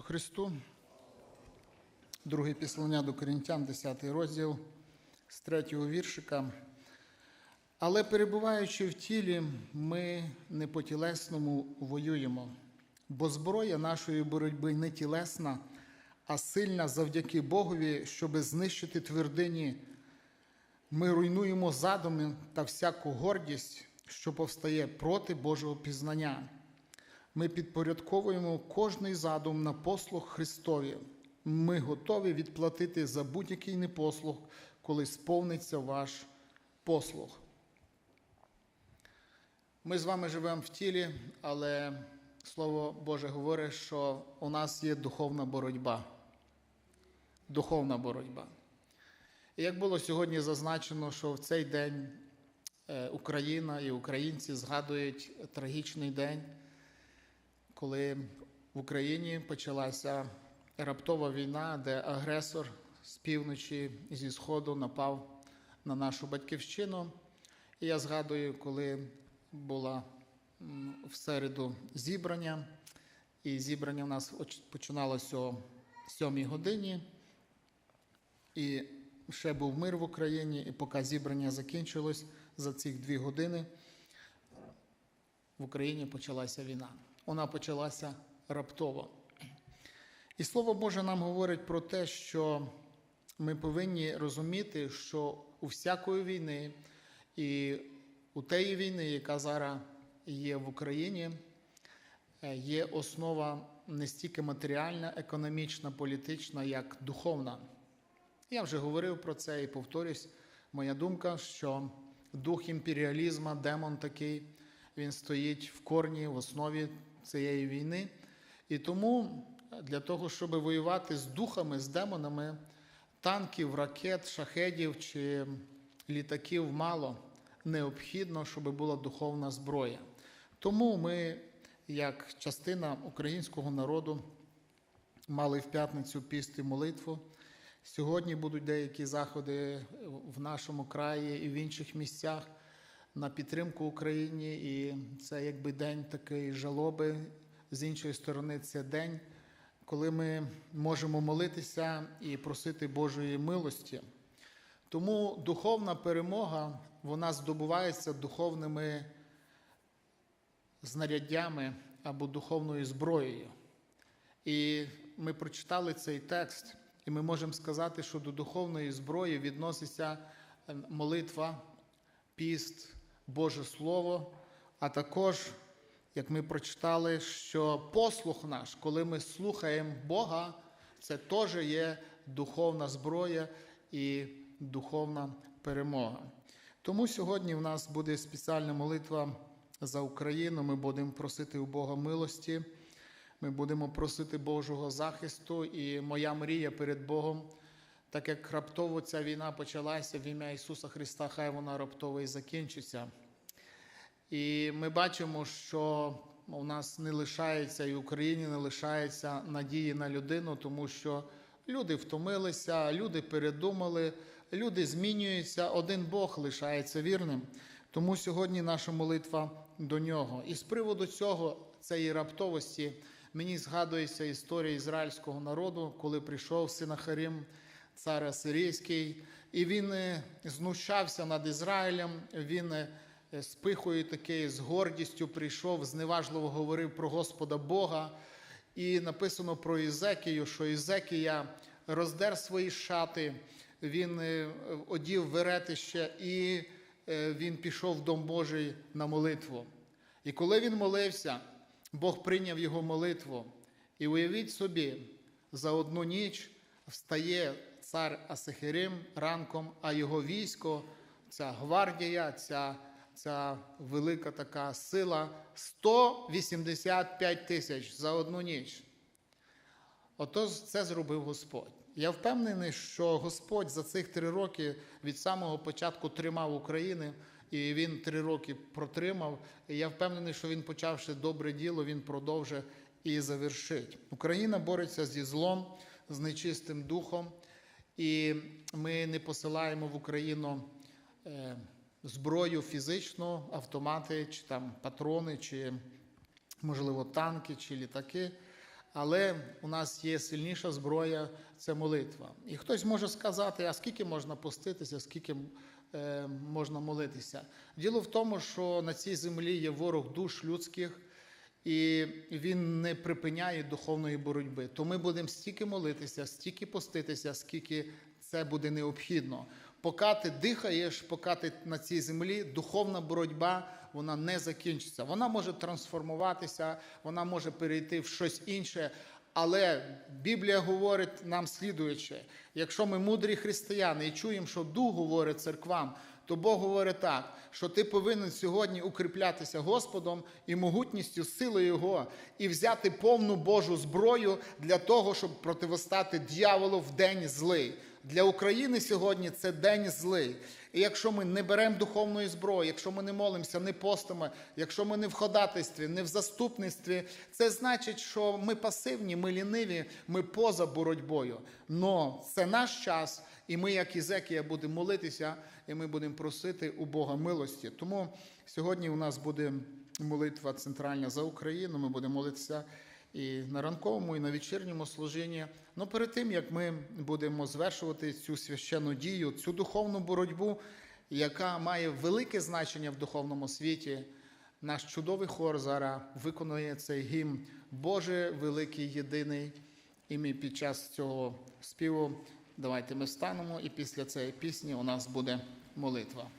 Христу. Друге післання до Корінтян, 10 розділ з 3 віршика. Але перебуваючи в тілі, ми не по тілесному воюємо, бо зброя нашої боротьби не тілесна, а сильна завдяки Богові, щоби знищити твердині. Ми руйнуємо задуми та всяку гордість, що повстає проти Божого пізнання. Ми підпорядковуємо кожний задум на послуг Христові. Ми готові відплатити за будь-який непослух, коли сповниться ваш послуг. Ми з вами живемо в тілі, але Слово Боже говорить, що у нас є духовна боротьба. Духовна боротьба. І як було сьогодні зазначено, що в цей день е, Україна і українці згадують трагічний день, коли в Україні почалася раптова війна, де агресор з півночі зі сходу напав на нашу батьківщину. І я згадую, коли було в середу зібрання, і зібрання в нас починалося о 7 годині. І ще був мир в Україні, і поки зібрання закінчилось за ці дві години, в Україні почалася війна. Вона почалася раптово. І Слово Боже нам говорить про те, що ми повинні розуміти, що у всякої війни і у тієї війни, яка зараз є в Україні, є основа не стільки матеріальна, економічна, політична, як духовна. Я вже говорив про це і повторюсь, моя думка, що дух імперіалізму, демон такий, він стоїть в корні, в основі цієї війни. І тому для того, щоб воювати з духами, з демонами, танків, ракет, шахедів чи літаків мало необхідно, щоб була духовна зброя. Тому ми, як частина українського народу, мали в п'ятницю піст і молитву. Сьогодні будуть деякі заходи в нашому краї і в інших місцях на підтримку Україні. І це якби день такої жалоби. З іншої сторони, це день, коли ми можемо молитися і просити Божої милості. Тому духовна перемога вона здобувається духовними знаряддями або духовною зброєю. І ми прочитали цей текст, і ми можемо сказати, що до духовної зброї відноситься молитва, піст, Боже Слово, а також, як ми прочитали, що послух наш, коли ми слухаємо Бога, це теж є духовна зброя і духовна перемога. Тому сьогодні в нас буде спеціальна молитва за Україну. Ми будемо просити у Бога милості, ми будемо просити Божого захисту. І моя мрія перед Богом, так як раптово ця війна почалася в ім'я Ісуса Христа, хай вона раптово і закінчиться. І ми бачимо, що у нас не лишається і в Україні не лишається надії на людину, тому що люди втомилися, люди передумали, люди змінюються, один Бог лишається вірним. Тому сьогодні наша молитва до нього. І з приводу цього, цієї раптовості, мені згадується історія ізраїльського народу, коли прийшов Синахарим, цар Асирійський, і він знущався над Ізраїлем. він з пихою такою, з гордістю прийшов, зневажливо говорив про Господа Бога. І написано про Ізекію, що Ізекія роздер свої шати, він одів веретище і він пішов в Дом Божий на молитву. І коли він молився, Бог прийняв його молитву. І уявіть собі, за одну ніч встає цар Асихирим ранком, а його військо, ця гвардія, ця ця велика така сила 185 тисяч за одну ніч. Отож, це зробив Господь. Я впевнений, що Господь за цих три роки від самого початку тримав Україну, і він три роки протримав. І я впевнений, що він, почавши добре діло, він продовжить і завершить. Україна бореться зі злом, з нечистим духом, і ми не посилаємо в Україну зброю фізичну, автомати, чи там патрони, чи, можливо, танки, чи літаки. Але у нас є сильніша зброя це молитва. І хтось може сказати, а скільки можна поститися, скільки е, можна молитися. Діло в тому, що на цій землі є ворог душ людських, і він не припиняє духовної боротьби. То ми будемо стільки молитися, стільки поститися, скільки це буде необхідно. Поки ти дихаєш, поки ти на цій землі, духовна боротьба вона не закінчиться. Вона може трансформуватися, вона може перейти в щось інше. Але Біблія говорить нам слідуюче: якщо ми мудрі християни і чуємо, що Дух говорить церквам, то Бог говорить так, що ти повинен сьогодні укріплятися Господом і могутністю, силою Його, і взяти повну Божу зброю для того, щоб противостати дьяволу в день злий. Для України сьогодні це день злий. І якщо ми не беремо духовної зброї, якщо ми не молимося, не постимо, якщо ми не в ходатайстві, не в заступництві, це значить, що ми пасивні, ми ліниві, ми поза боротьбою. Но це наш час, і ми, як Ізекія, будемо молитися, і ми будемо просити у Бога милості. Тому сьогодні у нас буде молитва центральна за Україну. Ми будемо молитися і на ранковому, і на вечірньому служінні. Ну перед тим як ми будемо звершувати цю священну дію, цю духовну боротьбу, яка має велике значення в духовному світі, наш чудовий хор зараз виконує цей гімн Боже великий єдиний. І ми під час цього співу давайте ми встанемо, і після цієї пісні у нас буде молитва.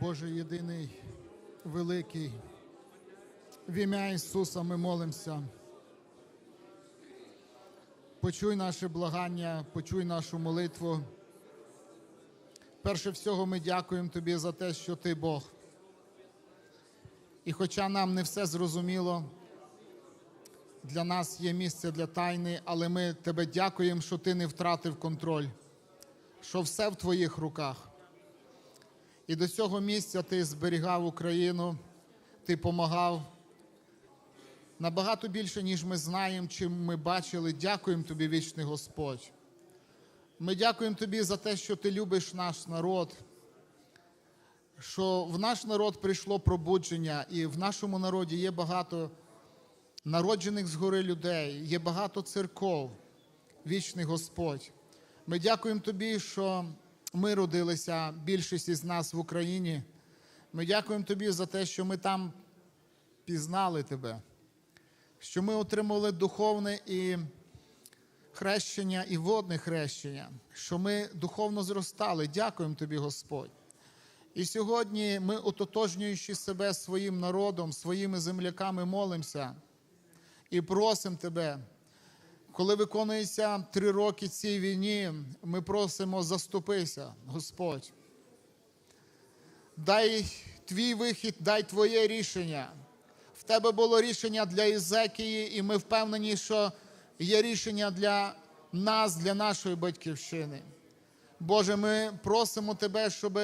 Боже єдиний, великий. В ім'я Ісуса ми молимося. Почуй наше благання, почуй нашу молитву. Перше всього, ми дякуємо Тобі за те, що Ти Бог. І хоча нам не все зрозуміло, для нас є місце для тайни, але ми Тебе дякуємо, що Ти не втратив контроль, що все в Твоїх руках. І до цього місця Ти зберігав Україну, Ти помагав. Набагато більше, ніж ми знаємо, чим ми бачили. Дякуємо Тобі, вічний Господь. Ми дякуємо Тобі за те, що Ти любиш наш народ, що в наш народ прийшло пробудження, і в нашому народі є багато народжених згори людей, є багато церков, вічний Господь. Ми дякуємо Тобі, що ми родилися, більшість із нас в Україні. Ми дякуємо Тобі за те, що ми там пізнали Тебе, що ми отримали духовне і хрещення і водне хрещення, що ми духовно зростали. Дякуємо Тобі, Господь. І сьогодні ми, ототожнюючи себе своїм народом, своїми земляками, молимося і просимо Тебе. Коли виконується три роки цій війні, ми просимо заступися, Господь. Дай твій вихід, дай Твоє рішення. В тебе було рішення для Ізекії, і ми впевнені, що є рішення для нас, для нашої батьківщини. Боже, ми просимо Тебе, щоб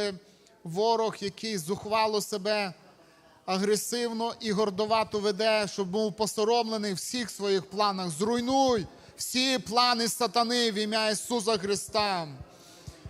ворог, який зухвало себе агресивно і гордовато веде, щоб був посоромлений в всіх своїх планах. Зруйнуй всі плани сатани в ім'я Ісуса Христа.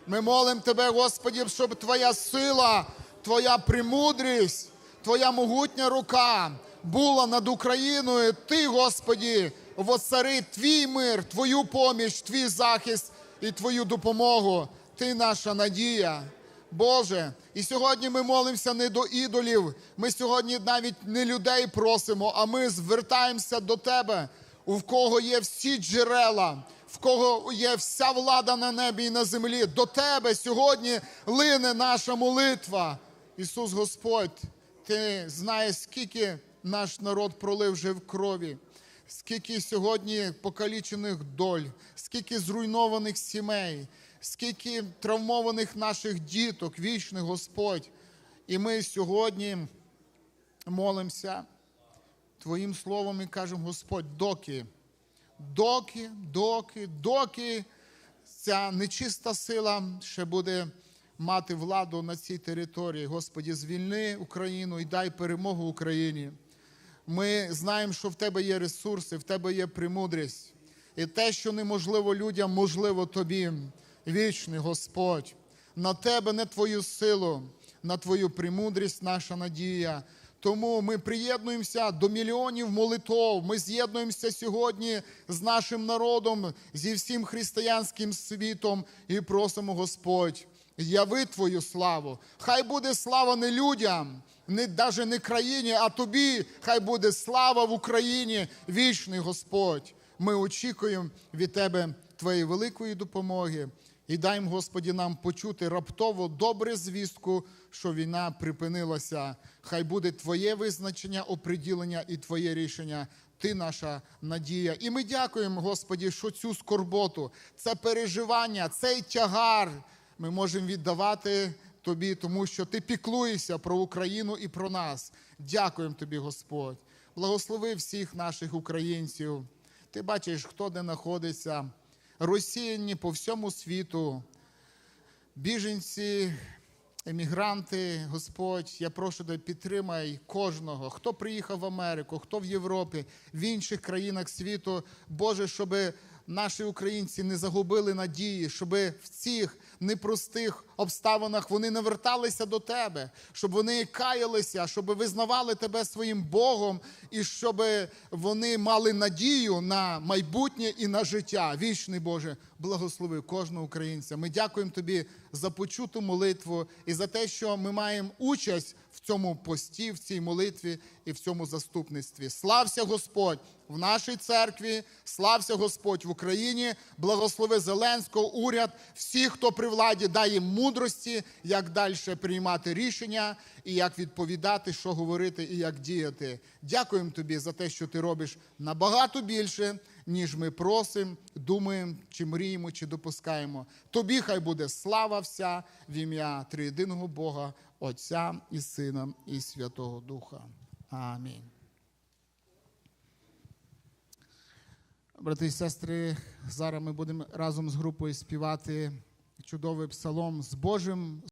Ми молимо Тебе, Господі, щоб Твоя сила, Твоя премудрість, Твоя могутня рука була над Україною. Ти, Господі, воцари Твій мир, Твою поміч, Твій захист і Твою допомогу. Ти наша надія. Боже, і сьогодні ми молимося не до ідолів. Ми сьогодні навіть не людей просимо, а ми звертаємося до Тебе, у кого є всі джерела, в кого є вся влада на небі і на землі. До Тебе сьогодні лине наша молитва. Ісус Господь, Ти знаєш, скільки наш народ пролив вже в крові, скільки сьогодні покалічених доль, скільки зруйнованих сімей скільки травмованих наших діток, вічний Господь. І ми сьогодні молимося Твоїм словом і кажемо, Господь, доки, доки, доки, доки ця нечиста сила ще буде мати владу на цій території. Господі, звільни Україну і дай перемогу Україні. Ми знаємо, що в тебе є ресурси, в тебе є премудрість. І те, що неможливо людям, можливо тобі вічний Господь, на тебе не твою силу, на твою премудрість, наша надія. Тому ми приєднуємося до мільйонів молитов. Ми з'єднуємося сьогодні з нашим народом, зі всім християнським світом і просимо Господь. Яви Твою славу. Хай буде слава не людям, не навіть не країні, а тобі. Хай буде слава в Україні, вічний Господь. Ми очікуємо від Тебе Твоєї великої допомоги. І дай, Господі, нам почути раптово добре звістку, що війна припинилася. Хай буде Твоє визначення, оприділення і Твоє рішення. Ти наша надія. І ми дякуємо, Господі, що цю скорботу, це переживання, цей тягар ми можемо віддавати Тобі, тому що Ти піклуєшся про Україну і про нас. Дякуємо Тобі, Господь. Благослови всіх наших українців. Ти бачиш, хто де знаходиться розсіяні по всьому світу, біженці, емігранти, Господь, я прошу тебе, підтримай кожного, хто приїхав в Америку, хто в Європі, в інших країнах світу, Боже, щоб наші українці не загубили надії, щоб в цих непростих обставинах вони не верталися до тебе, щоб вони каялися, щоб визнавали тебе своїм Богом, і щоб вони мали надію на майбутнє і на життя. Вічний Боже, благослови кожного українця. Ми дякуємо тобі за почуту молитву і за те, що ми маємо участь в цьому пості, в цій молитві і в цьому заступництві. Слався Господь в нашій церкві, слався Господь в Україні, благослови Зеленського, уряд, всіх, хто при владі, їм мудрості, як далі приймати рішення і як відповідати, що говорити і як діяти. Дякуємо тобі за те, що ти робиш набагато більше, ніж ми просимо, думаємо, чи мріємо, чи допускаємо. Тобі хай буде слава вся в ім'я триєдиного Бога, Отця і Сина, і Святого Духа. Амінь. Брати і сестри, зараз ми будемо разом з групою співати чудовий псалом з Божим